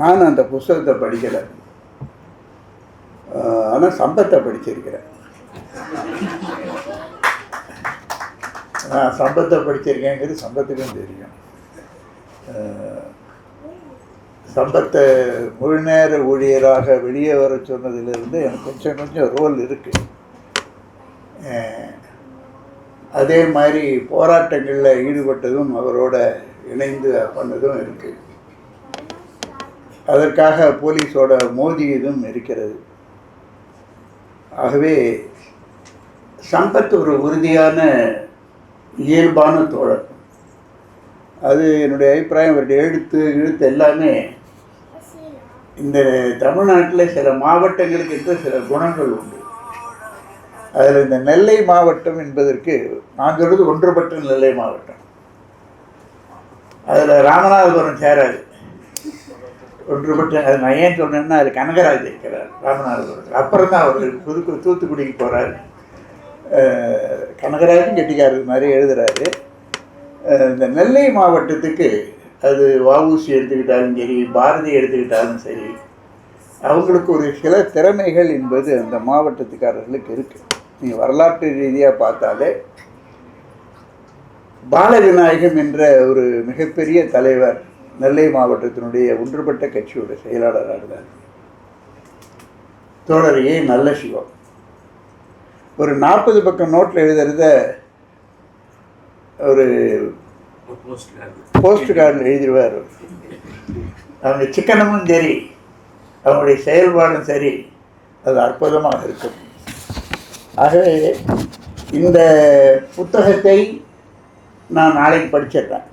நான் அந்த புஸ்தகத்தை படிக்கலை. ஆனால் சம்பத்தை படிச்சிருக்கிறேன். நான் சம்பத்தை படிச்சிருக்கேங்கிறது சம்பத்துக்கும் தெரியும். சம்பத்தை முழு நேர ஊழியராக வெளியே வர சொன்னதிலிருந்து எனக்கு கொஞ்சம் கொஞ்சம் ரோல் இருக்குது அதே மாதிரி போராட்டங்களில் ஈடுபட்டதும் அவரோட இணைந்து பண்ணதும் இருக்குது அதற்காக போலீஸோட மோதியதும் இருக்கிறது. ஆகவே சம்பத் ஒரு உறுதியான இயல்பான தோழர். அது என்னுடைய அபிப்பிராயம் அவருடைய எழுத்து எழுத்து எல்லாமே இந்த தமிழ்நாட்டில் சில மாவட்டங்களுக்கு என்று சில குணங்கள் உண்டு. அதில் இந்த நெல்லை மாவட்டம் என்பதற்கு நான் சொல்வது ஒன்றுபட்ட நெல்லை மாவட்டம். அதில் ராமநாதபுரம் சேராது. ஒன்றுபட்ட அது நான் ஏன் சொன்னேன்னா அது கனகராஜ் இருக்கிறார் ராமநாதபுரத்தில் அப்புறம் தான் அவர் புது தூத்துக்குடிக்கு போகிறார் கனகராஜன் கெட்டிக்காரர் மாதிரி எழுதுறாரு. இந்த நெல்லை மாவட்டத்துக்கு அது வஉசி எடுத்துக்கிட்டாலும் சரி பாரதி எடுத்துக்கிட்டாலும் சரி அவங்களுக்கு ஒரு சில திறமைகள் என்பது அந்த மாவட்டத்துக்காரர்களுக்கு இருக்கு. நீ வரலாற்று ரீதியாக பார்த்தாலே பாலவிநாயகம் என்ற ஒரு மிகப்பெரிய தலைவர் நெல்லை மாவட்டத்தினுடைய ஒன்றுபட்ட கட்சியோட செயலாளராக இருந்தார் தோழர் ஏ நல்ல சிவம். ஒரு நாற்பது பக்கம் நோட்டில் எழுதுறத ஒரு போஸ்ட் கார்டில் எழுதிடுவார் அவங்க சிக்கனமும் சரி அவங்களுடைய செயல்பாடும் சரி அது அற்புதமாக இருக்கும். ஆகவே இந்த புத்தகத்தை நான் நாளைக்கு படிச்சிடுறேன்.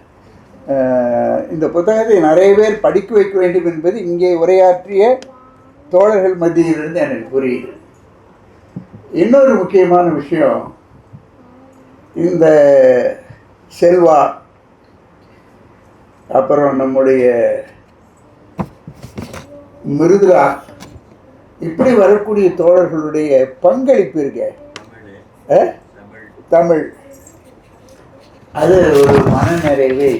இந்த புத்தகத்தை நிறைய பேர் படிக்க வைக்க வேண்டும் என்பது இங்கே உரையாற்றிய தோழர்கள் மத்தியிலிருந்து எனக்கு புரியுது. இன்னொரு முக்கியமான விஷயம் இந்த செல்வா அப்புறம் நம்முடைய மிருதுலா இப்படி வரக்கூடிய தோழர்களுடைய பங்களிப்பு இருக்க. தமிழ். அது ஒரு மனநிறைவை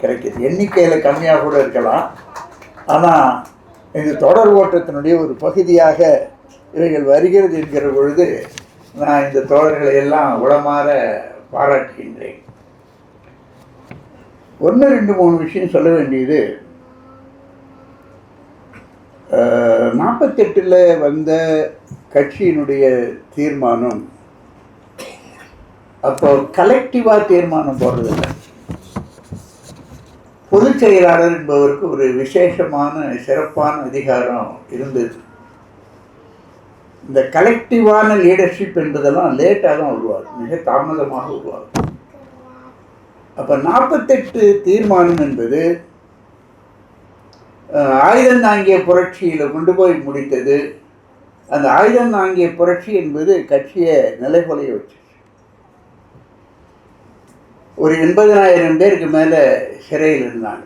கிடைக்கிது. எண்ணிக்கையில் கம்மியாக கூட இருக்கலாம். ஆனால் இந்த தொடர் ஓட்டத்தினுடைய ஒரு பகுதியாக இவைகள் வருகிறது என்கிற பொழுது நான் இந்த தோழர்களை எல்லாம் உளமாற பாராட்டுகின்றேன். ஒன்று ரெண்டு மூணு விஷயம் சொல்ல வேண்டியது நாற்பத்தெட்டில் வந்த கட்சியினுடைய தீர்மானம் அப்போ கலெக்டிவாக தீர்மானம் போடுறதில்ல. பொதுச் செயலாளர் என்பவருக்கு ஒரு விசேஷமான சிறப்பான அதிகாரம் இருந்தது. இந்த கலெக்டிவான லீடர்ஷிப் என்பதெல்லாம் லேட்டாக தான் உருவாகும் மிக தாமதமாக உருவாகும் அப்போ நாற்பத்தெட்டு தீர்மானம் என்பது ஆயுதம் தாங்கிய புரட்சியில் கொண்டு போய் முடித்தது. அந்த ஆயுதம் தாங்கிய புரட்சி என்பது கட்சியை நிலைகொலைய வச்சு ஒரு எண்பதனாயிரம் பேருக்கு மேலே சிறையில் இருந்தாங்க.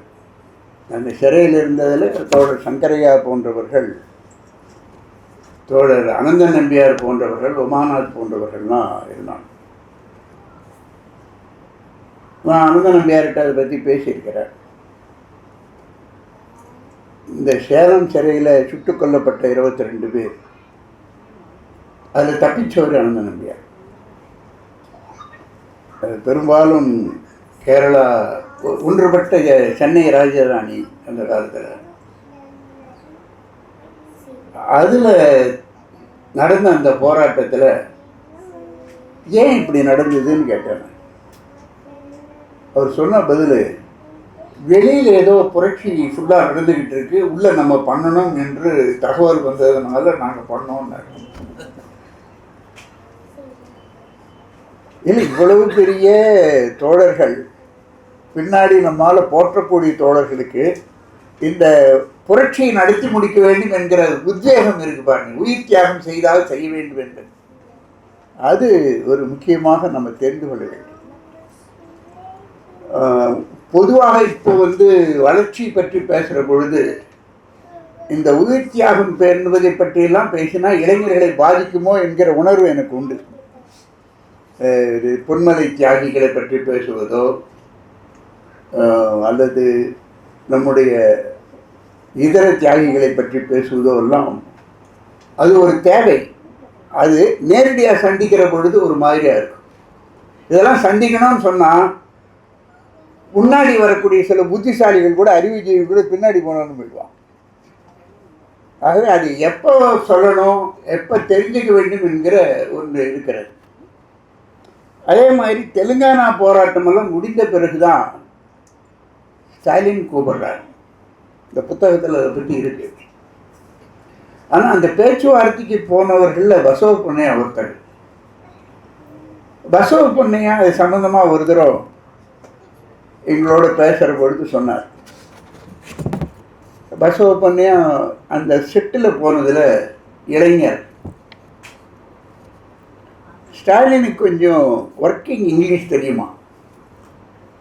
அந்த சிறையில் இருந்ததில் தோழர் சங்கரையா போன்றவர்கள் தோழர் அனந்த நம்பியார் போன்றவர்கள் உமாநாத் போன்றவர்கள்லாம் இருந்தாங்க. நான் அனந்த நம்பியார்கிட்ட அதை பற்றி பேசியிருக்கிறேன் இந்த சேலம் சிறையில் சுட்டுக் கொல்லப்பட்ட இருபத்தி ரெண்டு பேர். அதில் தப்பிச்சவர் அனந்த நம்பியார். பெரும்பாலும் கேரளா ஒன்றுபட்ட சென்னை ராஜராணி அந்த காலத்தில். அதில் நடந்த அந்த போராட்டத்தில் ஏன் இப்படி நடந்ததுன்னு கேட்டேன். அவர் சொன்ன பதில் வெளியில் ஏதோ புரட்சி ஃபுல்லாக நடந்துக்கிட்டு இருக்கு உள்ளே நம்ம பண்ணணும் என்று தகவல் வந்ததுனால நாங்கள் பண்ணோம்னாரு. இல்லை இவ்வளவு பெரிய தோழர்கள் பின்னாடி நம்மால் போற்றக்கூடிய தோழர்களுக்கு இந்த புரட்சியை நடத்தி முடிக்க வேண்டும் என்கிற உத்வேகம் இருக்கு பாருங்க. உயிர் தியாகம் செய்தால் செய்ய வேண்டும் என்பது. அது ஒரு முக்கியமாக நம்ம தெரிந்து கொள்ள வேண்டும். பொதுவாக இப்போ வந்து வளர்ச்சி பற்றி பேசுகிற பொழுது இந்த உயிர் தியாகம் என்பதை பற்றியெல்லாம் பேசினா இளைஞர்களை பாதிக்குமோ என்கிற உணர்வு எனக்கு உண்டு. இது பொன்மலை தியாகிகளை பற்றி பேசுவதோ அல்லது நம்முடைய இதர தியாகிகளை பற்றி பேசுவதோ எல்லாம் அது ஒரு தேவை. அது நேரடியாக சந்திக்கிற பொழுது ஒரு மாதிரியாக இருக்கும். இதெல்லாம் சந்திக்கணும்னு சொன்னால் முன்னாடி வரக்கூடிய சில புத்திசாலிகள் கூட அறிவுஜீவி கூட பின்னாடி போனான்னு போயிடுவான் ஆகவே அது எப்போ சொல்லணும் எப்போ தெரிஞ்சுக்க வேண்டும் என்கிற ஒன்று இருக்கிறது. அதே மாதிரி தெலுங்கானா போராட்டமெல்லாம் முடிந்த பிறகு தான் ஸ்டாலின் கூப்பிடுறார். இந்த புத்தகத்தில் அதை பற்றி இருக்கு. ஆனால் அந்த பேச்சுவார்த்தைக்கு போனவர்களில் பசவ பொன்னையா ஒருத்தர். பசவ பொன்னையா அது சம்மந்தமாக ஒரு தடவை எங்களோட பேசுகிற பொழுது சொன்னார். பசவ பொன்னையா அந்த செட்டில் போனதில் இளைஞர். ஸ்டாலினுக்கு கொஞ்சம் ஒர்க்கிங் இங்கிலீஷ் தெரியுமா?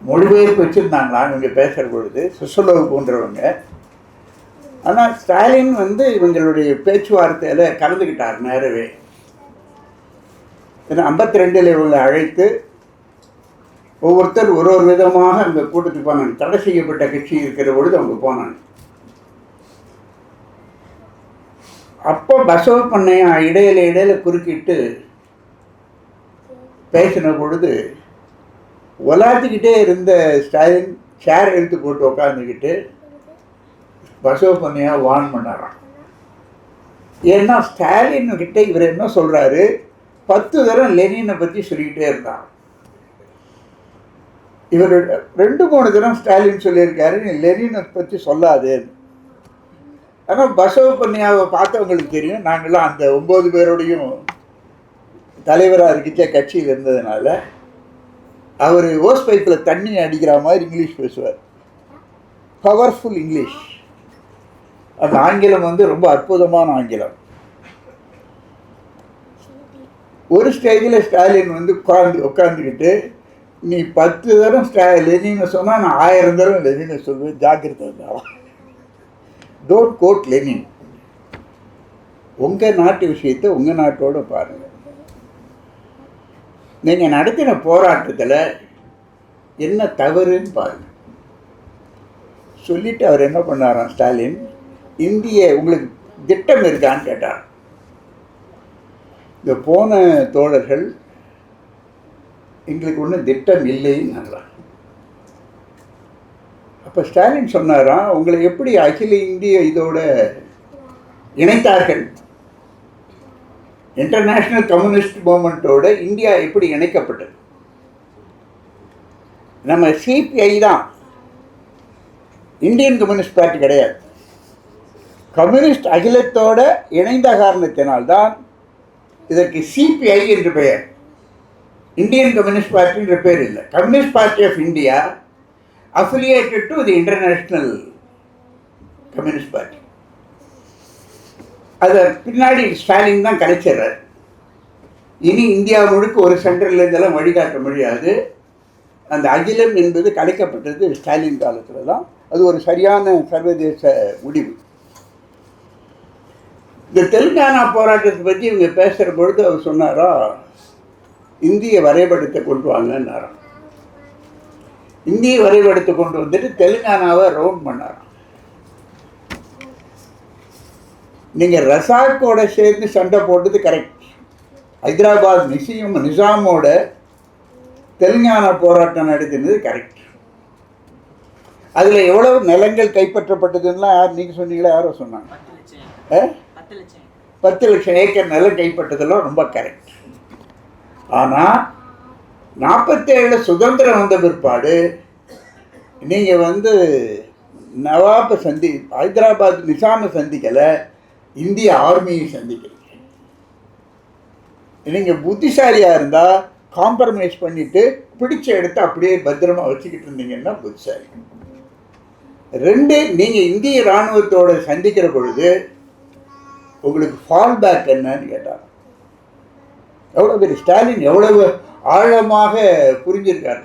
மொழிபெயர்ப்பு வச்சுருந்தாங்களா? இவங்க பேசுகிற பொழுது சுசலவு போன்றவங்க. ஆனால் ஸ்டாலின் வந்து இவங்களுடைய பேச்சுவார்த்தையில் கலந்துக்கிட்டார் நேரவே. ஏன்னா ஐம்பத்தி ரெண்டில் இவங்களை அழைத்து ஒவ்வொருத்தர் ஒரு ஒரு விதமாக அந்த கூட்டத்துக்கு போனாங்க. தடை செய்யப்பட்ட கட்சி இருக்கிற பொழுது அவங்க போனாங்க. அப்போ பசவ பண்ணையா இடையில இடையில குறுக்கிட்டு பேசின பொழுது உலாத்திக்கிட்டே இருந்த ஸ்டாலின் சேர் எடுத்து போட்டு உட்காந்துக்கிட்டு பசவ பண்ணையா வான் பண்ணாராம். ஏன்னா ஸ்டாலின் கிட்ட இவர் என்ன சொல்கிறாரு பத்து தரம் லெனினை பற்றி சொல்லிக்கிட்டே இருந்தார் இவர் ரெண்டு மூணு தரம் ஸ்டாலின் சொல்லியிருக்காரு நீ லெனினை பற்றி சொல்லாதேன்னு ஆனால் பசவ பண்ணியாவை பார்த்தவங்களுக்கு தெரியும் நாங்களாம் அந்த ஒம்பது பேரோடையும் தலைவராக இருக்கிச்ச கட்சியில் இருந்ததுனால அவர் ஓஸ் பைப்பில் தண்ணி அடிக்கிற மாதிரி இங்கிலீஷ் பேசுவார். பவர்ஃபுல் இங்கிலீஷ் அந்த ஆங்கிலம் வந்து ரொம்ப அற்புதமான ஆங்கிலம். ஒரு ஸ்டேஜில் ஸ்டாலின் வந்து உட்காந்து உட்காந்துக்கிட்டு நீ பத்து தரம் ஸ்டா லெனின்னு சொன்னால் நான் ஆயிரம் தரம் லெனின்னு சொல்லுவேன் ஜாக்கிரதை டோன்ட் கோட் லெனின் உங்கள் நாட்டு விஷயத்தை உங்கள் நாட்டோட பாருங்கள் நீங்கள் நடத்தின போராட்டத்தில் என்ன தவறுன்னு பாருங்கள் சொல்லிட்டு அவர் என்ன பண்ணாராம் ஸ்டாலின்? இந்திய உங்களுக்கு திட்டம் இருக்கான்னு கேட்டார். இந்த போன தோழர்கள் எங்களுக்கு ஒன்றும் திட்டம் இல்லைன்னு அப்போ ஸ்டாலின் சொன்னாராம் உங்களை எப்படி அகில இந்திய இதோட இணைத்தார்கள்? இன்டர்நேஷ்னல் கம்யூனிஸ்ட் மூமெண்ட்டோடு இந்தியா எப்படி இணைக்கப்பட்டது? நம்ம சிபிஐ தான். இந்தியன் கம்யூனிஸ்ட் பார்ட்டி கிடையாது. கம்யூனிஸ்ட் அகிலத்தோட இணைந்த காரணத்தினால்தான் இதற்கு சிபிஐ என்று பெயர். இந்தியன் கம்யூனிஸ்ட் பார்ட்டின்ற பேர் இல்லை. Communist party of India affiliated to the international communist party அதை பின்னாடி ஸ்டாலின் தான் கலைச்சிடுறார் இனி இந்தியா முழுக்க ஒரு சென்டர்லேருந்தெல்லாம் வழிகாட்ட முடியாது. அந்த அகிலம் என்பது கலைக்கப்பட்டது ஸ்டாலின் காலத்தில் தான். அது ஒரு சரியான சர்வதேச முடிவு. இந்த தெலுங்கானா போராட்டத்தை பற்றி இவங்க பேசுகிற பொழுது அவர் சொன்னாரா இந்திய வரைபடத்தை கொண்டு வாங்கன்னாராம். இந்திய வரைபடத்தை கொண்டு வந்துட்டு தெலுங்கானாவை ரவுண்ட் பண்ணாராம். நீங்கள் ரசாக்கோட சேர்ந்து சண்டை போட்டது கரெக்ட் ஹைதராபாத் நிசியம் நிசாமோட தெலுங்கானா போராட்டம் நடத்தினது கரெக்ட் அதில் எவ்வளவு நிலங்கள் கைப்பற்றப்பட்டதுன்னா யார் நீங்கள் சொன்னீங்களா யாரோ சொன்னாங்க. பத்து லட்சம். ஆ? பத்து லட்சம். பத்து லட்சம் ஏக்கர் நிலம் கைப்பற்றதெல்லாம் ரொம்ப கரெக்ட் ஆனால் நாற்பத்தேழு சுதந்திரம் வந்த பிற்பாடு நீங்கள் வந்து நவாப்பை சந்தி ஹைதராபாத் நிசாமை சந்திக்கலை இந்திய ஆர்மியை சந்திக்கிறீங்க நீங்கள் புத்திசாலியாக இருந்தால் காம்ப்ரமைஸ் பண்ணிவிட்டு பிடிச்ச இடத்த அப்படியே பத்திரமா வச்சுக்கிட்டு இருந்தீங்கன்னா புத்திசாலி. ரெண்டு நீங்கள் இந்திய இராணுவத்தோடு சந்திக்கிற பொழுது உங்களுக்கு ஃபால் பேக் என்னன்னு கேட்டார் எவ்வளோ பெரிய ஸ்டாலின் எவ்வளவு ஆழமாக புரிஞ்சிருக்கார்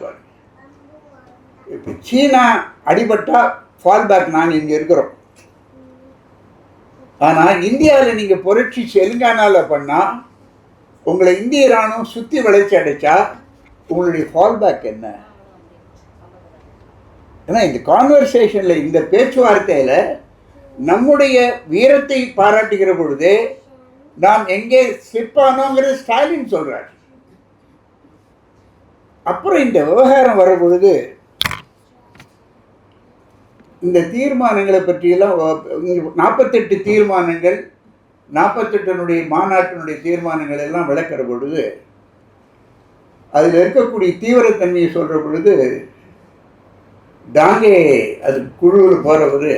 இப்போ சீனா அடிபட்டா ஃபால் பேக் நாங்கள் இங்கே இருக்கிறோம். ஆனால் இந்தியாவில் நீங்கள் புரட்சி தெலுங்கானாவில் பண்ணால் உங்களை இந்திய இராணுவம் சுற்றி வளைச்சி அடைச்சா உங்களுடைய ஃபால் பேக் என்ன? ஏன்னா இந்த கான்வர்சேஷனில் இந்த பேச்சுவார்த்தையில் நம்முடைய வீரத்தை பாராட்டுகிற பொழுது நாம் எங்கே சிற்பானோங்கிறது ஸ்டாலின் சொல்கிறார் அப்புறம் இந்த விவகாரம் வர பொழுது இந்த தீர்மானங்களை பற்றியெல்லாம் நாற்பத்தெட்டு தீர்மானங்கள் நாற்பத்தெட்டனுடைய மாநாட்டினுடைய தீர்மானங்கள் எல்லாம் விளக்கிற பொழுது அதில் இருக்கக்கூடிய தீவிரத்தன்மையை சொல்கிற பொழுது டாங்கே அது குழுவில் போகிறவர்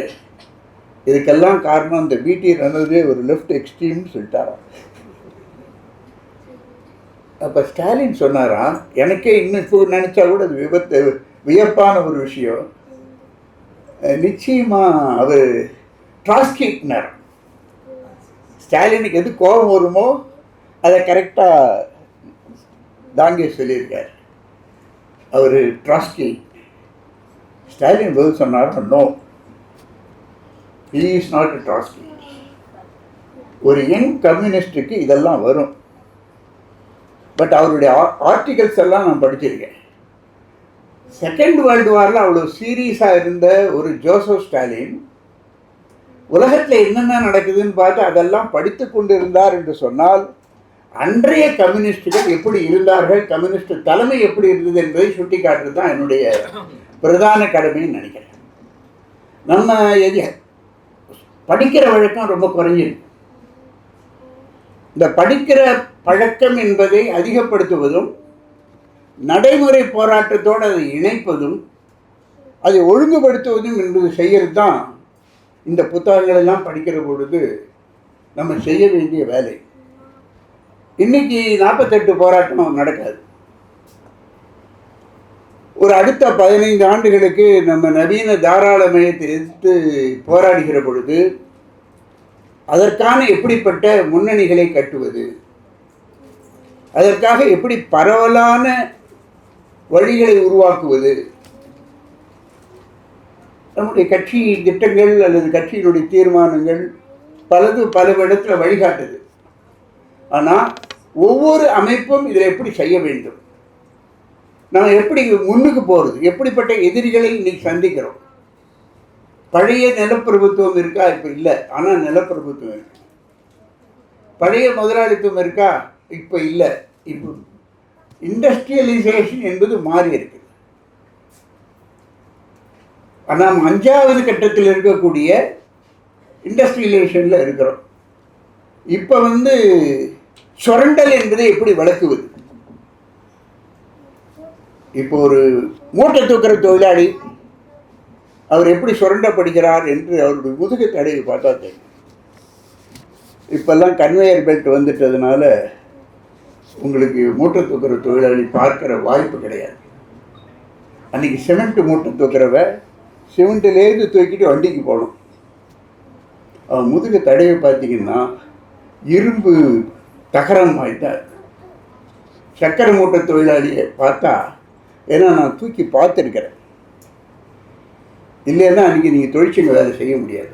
இதுக்கெல்லாம் காரணம் இந்த பிடி ரனதே ஒரு லெஃப்ட் எக்ஸ்ட்ரீம்னு சொல்லிட்டாராம். அப்போ ஸ்டாலின் சொன்னாராம் எனக்கே இன்னும் இப்போ நினச்சா கூட அது விபத்து வியப்பான ஒரு விஷயம். நிச்சயமாக அது அவர் ட்ராஸ்கிட்னர் ஸ்டாலினுக்கு எது கோபம் வருமோ அதை கரெக்டாக தாங்கே சொல்லியிருக்கார். அவர் ட்ராஸ்கி. ஸ்டாலின் பதில் சொன்னார் no. He is not Trotsky. ஒரு யங் கம்யூனிஸ்டுக்கு இதெல்லாம் வரும். பட் அவருடைய ஆர்டிகல்ஸ் எல்லாம் நான் படிச்சிருக்கேன். செகண்ட் வேர்ல்டு வாரில் அவ்வளோ சீரியஸாக இருந்த ஒரு ஜோசப் ஸ்டாலின் உலகத்தில் என்னென்ன நடக்குதுன்னு பார்த்து அதெல்லாம் படித்து கொண்டு இருந்தார் என்று சொன்னால் அன்றைய கம்யூனிஸ்டுகள் எப்படி இருந்தார்கள் கம்யூனிஸ்ட் தலைமை எப்படி இருந்தது என்பதை சுட்டி காட்டுறது தான் என்னுடைய பிரதான கடமைன்னு நினைக்கிறேன். நம்ம எது படிக்கிற வழக்கம் ரொம்ப குறைஞ்சிருக்கு. இந்த படிக்கிற பழக்கம் என்பதை அதிகப்படுத்துவதும் நடைமுறை போராட்டத்தோடு அதை இணைப்பதும் அதை ஒழுங்குபடுத்துவதும் என்பது செய்கிறது தான் இந்த புத்தகங்களெல்லாம் படிக்கிற பொழுது நம்ம செய்ய வேண்டிய வேலை. இன்னைக்கு நாற்பத்தெட்டு போராட்டம் நடக்காது. ஒரு அடுத்த பதினைந்து ஆண்டுகளுக்கு நம்ம நவீன தாராளமயத்தை எதிர்த்து போராடுகிற பொழுது அதற்கான எப்படிப்பட்ட முன்னணிகளை கட்டுவது அதற்காக எப்படி பரவலான வழிகளை உருவாக்குவது. நம்முடைய கட்சி திட்டங்கள் அல்லது கட்சியினுடைய தீர்மானங்கள் பலது பல இடத்துல வழிகாட்டுது. ஆனால் ஒவ்வொரு அமைப்பும் இதில் எப்படி செய்ய வேண்டும்? நம்ம எப்படி முன்னுக்கு போகிறது எப்படிப்பட்ட எதிரிகளை இன்னைக்கு சந்திக்கிறோம்? பழைய நிலப்பிரபுத்துவம் இருக்கா? இப்போ இல்லை. ஆனால் நிலப்பிரபுத்துவம் இருக்கு. பழைய முதலாளித்துவம் இருக்கா? இப்போ இல்லை. இப்போ இண்டஸ்ட்ரியலைசேஷன் என்பது மாறி இருக்கு நாம் அஞ்சாவது கட்டத்தில் இருக்கக்கூடிய இண்டஸ்ட்ரியலைசேஷனில் இருக்கிறோம். இப்போ வந்து சுரண்டல் என்பதை எப்படி விளக்குவது? இப்போ ஒரு மூட்டை தூக்குற தொழிலாளி அவர் எப்படி சுரண்டப்படுகிறார் என்று அவருடைய முதுகு தடையை பார்த்தா தெரியும். இப்பெல்லாம் கன்வேயர் பெல்ட் வந்துட்டதுனால உங்களுக்கு மூட்டை தூக்குற தொழிலாளி பார்க்குற வாய்ப்பு கிடையாது. அன்றைக்கி சிமெண்ட் மூட்டை தூக்குறவ சிமெண்ட்லேருந்து தூக்கிட்டு வண்டிக்கு போகணும். அவன் முதுகு தடையை பார்த்தீங்கன்னா இரும்பு தகரம் வாய்த்தார் சக்கரை மூட்டை தொழிலாளியை பார்த்தா ஏன்னா நான் தூக்கி பார்த்துருக்கிறேன். இல்லைன்னா அன்றைக்கி நீங்கள் தொழிற்சங்க வேலை செய்ய முடியாது.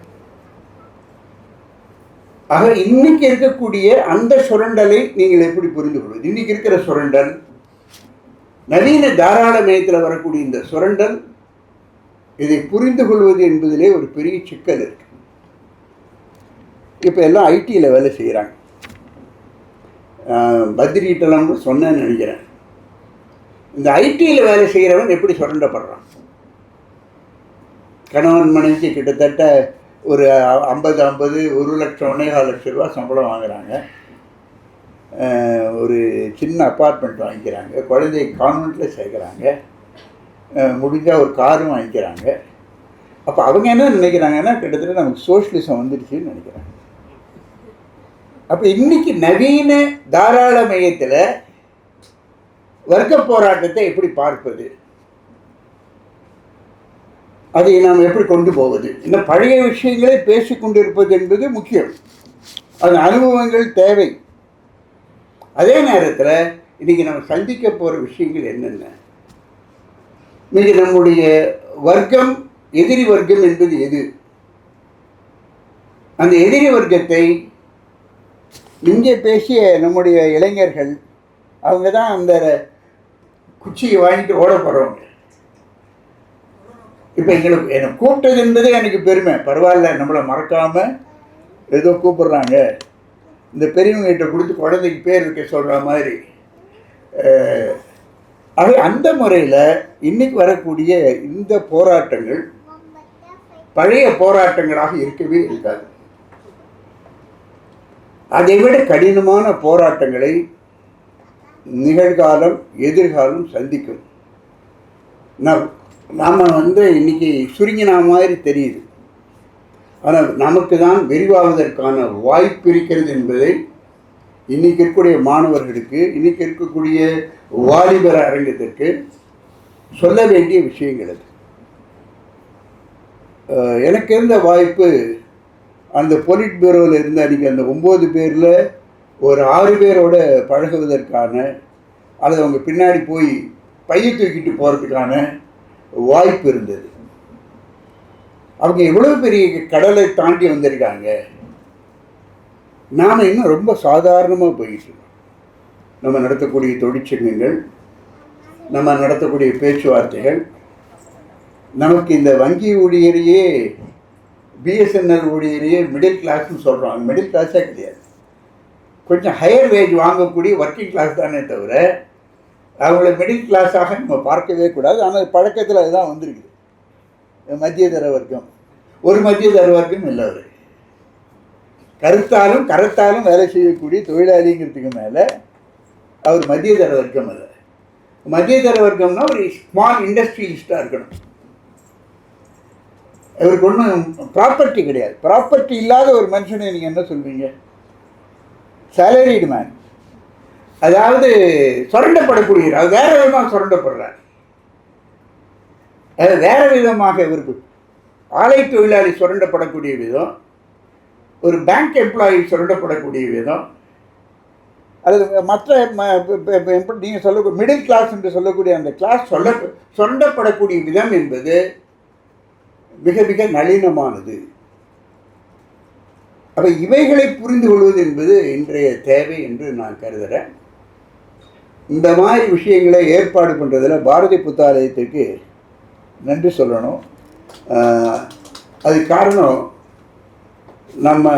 ஆக இன்னைக்கு இருக்கக்கூடிய அந்த சுரண்டலை நீங்கள் எப்படி புரிந்து கொள்வது இன்னைக்கு இருக்கிற சுரண்டல் நவீன தாராளமயத்தில் வரக்கூடிய இந்த சுரண்டல் இதை புரிந்து கொள்வது என்பதிலே ஒரு பெரிய சிக்கல் இருக்கு. இப்போ எல்லாம் ஐடியில் வேலை செய்கிறாங்க பத்ரிகிட்டலாம் சொன்னேன்னு நினைக்கிறேன். இந்த ஐடியில் வேலை செய்கிறவன் எப்படி சுரண்டப்படுறான்? கணவன் மனைவிக்கு கிட்டத்தட்ட ஒரு ஐம்பது ஐம்பது ஒரு லட்சம் ஒன்றேகால் லட்ச ரூபா சம்பளம் வாங்குறாங்க. ஒரு சின்ன அப்பார்ட்மெண்ட் வாங்கிக்கிறாங்க. குழந்தைய கான்வெண்ட்டில் சேர்க்குறாங்க. முடிஞ்சால் ஒரு காரும் வாங்கிக்கிறாங்க. அப்போ அவங்க என்ன நினைக்கிறாங்கன்னா கிட்டத்தட்ட நமக்கு சோஷியலிசம் வந்துடுச்சுன்னு நினைக்கிறாங்க. அப்போ இன்னைக்கு நவீன தாராளமயத்தில் வர்க்க போராட்டத்தை எப்படி பார்ப்பது? அதை நாம் எப்படி கொண்டு போவது? இன்னும் பழைய விஷயங்களை பேசிக்கொண்டு இருப்பது என்பது முக்கியம். அது அனுபவங்கள் தேவை. அதே நேரத்தில் இன்றைக்கி நம்ம சந்திக்க போகிற விஷயங்கள் என்னென்ன? இன்னைக்கு நம்முடைய வர்க்கம் எதிரி வர்க்கம் என்பது எது? அந்த எதிரி வர்க்கத்தை இங்கே பேசிய நம்முடைய இளைஞர்கள் அவங்க தான் அந்த குச்சியை வாங்கிட்டு ஓட போகிறவங்க இப்போ எங்களுக்கு என்னை கூப்பிட்டது என்பதே எனக்கு பெருமை. பரவாயில்ல நம்மளை மறக்காமல் ஏதோ கூப்பிட்றாங்க. இந்த பெரியவங்ககிட்ட கொடுத்து குழந்தைக்கு பேர் வைக்க சொல்கிற மாதிரி. அது அந்த முறையில் இன்றைக்கி வரக்கூடிய இந்த போராட்டங்கள் பழைய போராட்டங்களாக இருக்கவே இருக்காது. அதை விட கடினமான போராட்டங்களை நிகழ்காலம் எதிர்காலம் சந்திக்கும். நான் நாம் வந்து இன்னைக்கு சுருங்கின மாதிரி தெரியுது. ஆனால் நமக்கு தான் விரிவாவதற்கான வாய்ப்பு இருக்கிறது என்பதை இன்றைக்கி இருக்கக்கூடிய மாணவர்களுக்கு இன்றைக்கி இருக்கக்கூடிய வாலிபர் அரங்கத்திற்கு சொல்ல வேண்டிய விஷயங்கள் அது. எனக்கு இருந்த வாய்ப்பு அந்த பொலிட் பியூரோவில் இருந்த அன்றைக்கி அந்த ஒம்பது பேரில் ஒரு ஆறு பேரோட பழகுவதற்கான அல்லது அவங்க பின்னாடி போய் பைய தூக்கிட்டு போகிறதுக்கான வாய்ப்பு இருந்தது. அவங்க எவ்வளோ பெரிய கடலை தாண்டி வந்திருக்காங்க. நாம் இன்னும் ரொம்ப சாதாரணமாக போயிட்டு நம்ம நடத்தக்கூடிய தொழிற்சங்கங்கள் நம்ம நடத்தக்கூடிய பேச்சுவார்த்தைகள் நமக்கு இந்த வங்கி ஊழியரையே பிஎஸ்என்எல் ஊழியரையே மிடில் கிளாஸ்னு சொல்கிறோம் மிடில் கிளாஸே கிடையாது. கொஞ்சம் ஹையர் வேஜ் வாங்கக்கூடிய ஒர்க்கிங் கிளாஸ் தானே தவிர அவங்கள மிடில் கிளாஸாக நம்ம பார்க்கவே கூடாது. ஆனால் பழக்கத்தில் அதுதான் வந்திருக்குது. மத்திய தர வர்க்கம். ஒரு மத்திய தர வர்க்கம் இல்லை அவர் கருத்தாலும் கரத்தாலும் வேலை செய்யக்கூடிய தொழிலாளிங்கிறதுக்கு மேலே அவர் மத்திய தர வர்க்கம் அல்ல. மத்திய தர வர்க்கம்னா ஒரு ஸ்மால் இண்டஸ்ட்ரியலிஸ்டாக இருக்கணும். இவருக்கு ஒன்றும் ப்ராப்பர்ட்டி கிடையாது. ப்ராப்பர்ட்டி இல்லாத ஒரு மனுஷனை நீங்கள் என்ன சொல்வீங்க? சேலரிடு மேன் அதாவது சுரண்டப்படக்கூடியவர். அது வேற விதமாக சுரண்டப்படுறார். அது வேற விதமாக இவருக்கு ஆலை தொழிலாளி சுரண்டப்படக்கூடிய விதம் ஒரு பேங்க் எம்ப்ளாயி சுரண்டப்படக்கூடிய விதம் அல்லது மற்ற நீங்கள் சொல்ல மிடில் கிளாஸ் என்று சொல்லக்கூடிய அந்த கிளாஸ் சொல்ல சுரண்டப்படக்கூடிய விதம் என்பது மிக மிக நளினமானது. அப்போ இவைகளை புரிந்து கொள்வது என்பது இன்றைய தேவை என்று நான் கருதுகிறேன் இந்த மாதிரி விஷயங்களை ஏற்பாடு பண்ணுறதில் பாரதி புத்தாலயத்துக்கு நன்றி சொல்லணும். அது காரணம் நம்ம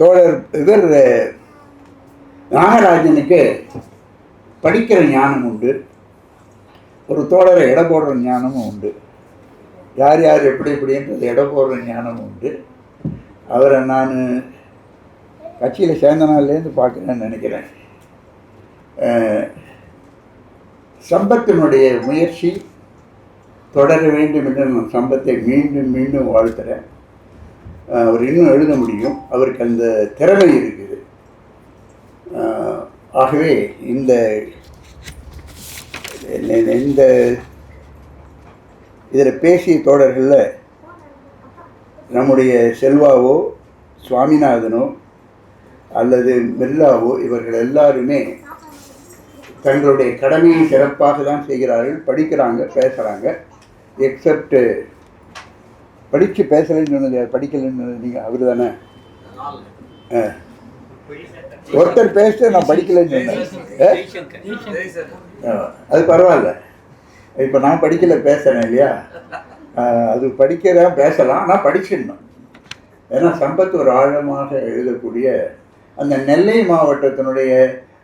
தோழர் இவர் நாகராஜனுக்கு படிக்கிற ஞானம் உண்டு. ஒரு தோழரை எடை போடுற ஞானமும் உண்டு. யார் யார் எப்படி எப்படின்றது எடை போடுற ஞானமும் உண்டு. அவரை நான் கட்சியில் சேர்ந்த நாள்லேருந்து பார்க்குறேன்னு நினைக்கிறேன். சம்பத்தினுடைய முயற்சி தொடர வேண்டும் என்று நான் சம்பத்தை மீண்டும் மீண்டும் வாழ்த்துறேன். அவர் இன்னும் எழுத முடியும். அவருக்கு அந்த திறமை இருக்குது. ஆகவே இந்த இந்த- இந்த இதில் பேசிய தோழர்களில் நம்முடைய செல்வாவோ சுவாமிநாதனோ அல்லது பிர்லாவோ இவர்கள் எல்லாருமே தங்களுடைய கடமையை சிறப்பாக தான் செய்கிறார்கள் படிக்கிறாங்க பேசுகிறாங்க எக்ஸப்ட் படித்து பேசலைன்னு சொன்னது படிக்கலைன்னு சொன்னது நீங்கள் அவர் தானே ஆ. ஒருத்தர் பேசிட்டு நான் படிக்கலைன்னு சொன்னேன். அது பரவாயில்ல. இப்போ நான் படிக்கல பேசுகிறேன் இல்லையா? அது படிக்கிறேன் பேசலாம் ஆனால் படிச்சிடணும். ஏன்னா சம்பத் ஒரு ஆழமாக எழுதக்கூடிய அந்த நெல்லை மாவட்டத்தினுடைய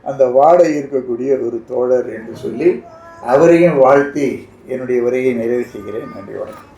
அந்த வாடை இருக்கக்கூடிய ஒரு தோழர் என்று சொல்லி அவரையும் வாழ்த்தி என்னுடைய உரையை நிறைவு செய்கிறேன். நன்றி வணக்கம்.